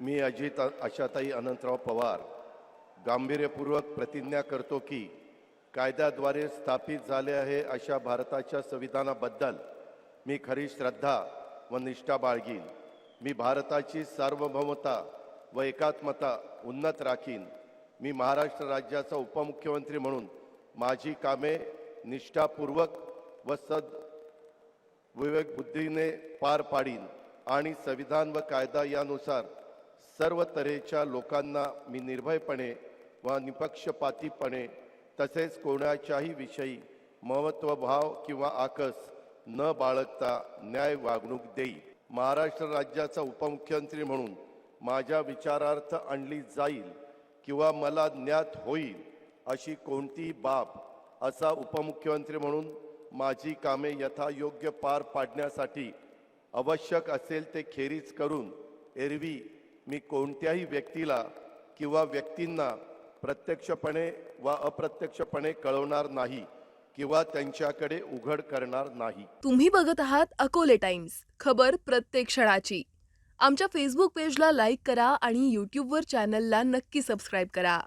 मी अजित आशाताई अनंतराव पवार. गांभीर्यपूर्वक प्रतिज्ञा करतो की कायद्याद्वारे स्थापित झाले आहे अशा भारताच्या संविधानाबद्दल मी खरी श्रद्धा व निष्ठा बाळगीन. मी भारताची सार्वभौमता व एकात्मता उन्नत राखीन. मी महाराष्ट्र राज्याचा उपमुख्यमंत्री म्हणून माझी कामे निष्ठापूर्वक व सद विवेकबुद्धीने पार पाडीन आणि संविधान व कायदा यानुसार सर्व तऱ्हेच्या लोकांना मी निर्भयपणे व निपक्षपातीपणे तसेच कोणाच्याही विषयी महत्वभाव किंवा आकस न बाळगता न्याय वागणूक देईल महाराष्ट्र राज्याचा उपमुख्यमंत्री म्हणून माझ्या विचारार्थ आणली जाईल किंवा मला ज्ञात होईल अशी कोणतीही बाब असा उपमुख्यमंत्री म्हणून माझी कामे यथायोग्य पार पाडण्यासाठी आवश्यक असेल ते खेरीज करून एरवी मी कोणत्याही व्यक्तीला किंवा व्यक्तींना प्रत्यक्षपणे वा अप्रत्यक्षपणे कळवणार नाही किंवा त्यांच्याकडे उघड करणार नाही. तुम्ही बघत आहात अकोले टाइम्स खबर प्रत्येक क्षणाची. आमच्या फेसबुक पेजला लाईक करा आणि यूट्यूबवर चॅनलला नक्की सबस्क्राईब करा.